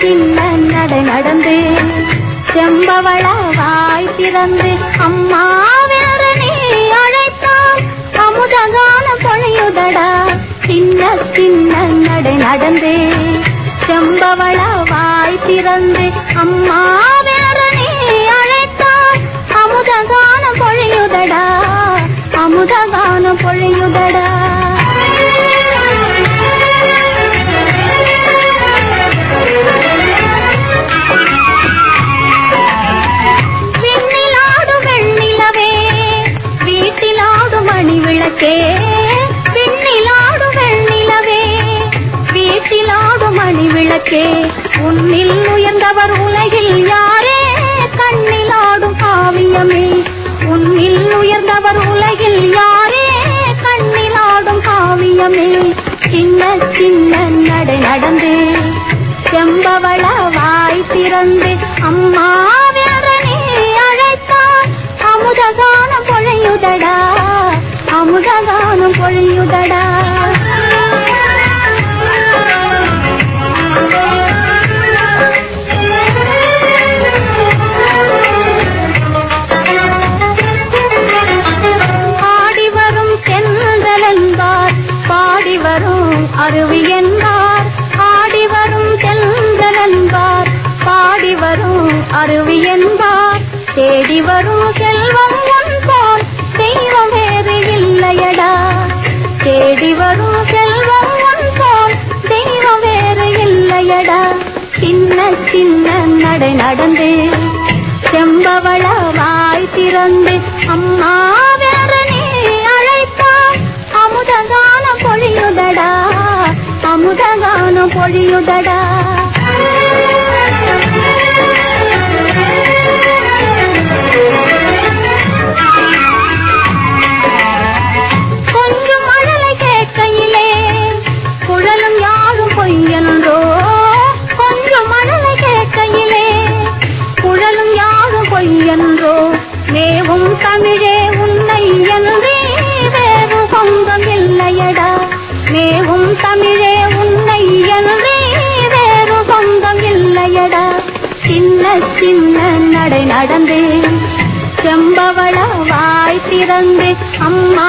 சின்ன நடை நடந்து செம்பவள வாய் திறந்து அம்மா வேற நீ அழைத்தால் அமுதகான பொழையுதடா சின்ன சின்ன நடை நடந்து செம்பவள வாய் திறந்து அம்மா வேற நீ அழைத்தால் அமுதகான பொழையுதடா அமுதகான பொழையுதடா. விளக்கே விண்ணிலாடும் வெண்ணிலவே வீட்டிலாடும் மணி விளக்கே உன்னில் உயர்ந்தவர் உலகில் யார்? அமுதகானம் பொழியுதடா. ஆடி வரும் தென்றல் பாடி வரும் அருவி என்பார். ஆடி வரும் தென்றல் என்பார் பாடி வரும் அருவி என்பார். தேடி வரும் செல்வம் சின்ன நடை நடந்து. செம்பவள வாய் திறந்து. அம்மா வேறனே அழைத்தார் அமுதகான பொழியுதடா. அமுதகான பொழியுதடா. பொய்யன்றோ மேவும் தமிழே உன்னை என்றே வேறு சொந்தம் இல்லையடா. மேவும் தமிழே உன்னை என்றே வேறு சொந்தம் இல்லையடா. சின்ன சின்ன நடை நடந்து செம்பவள வாய் திறந்து அம்மா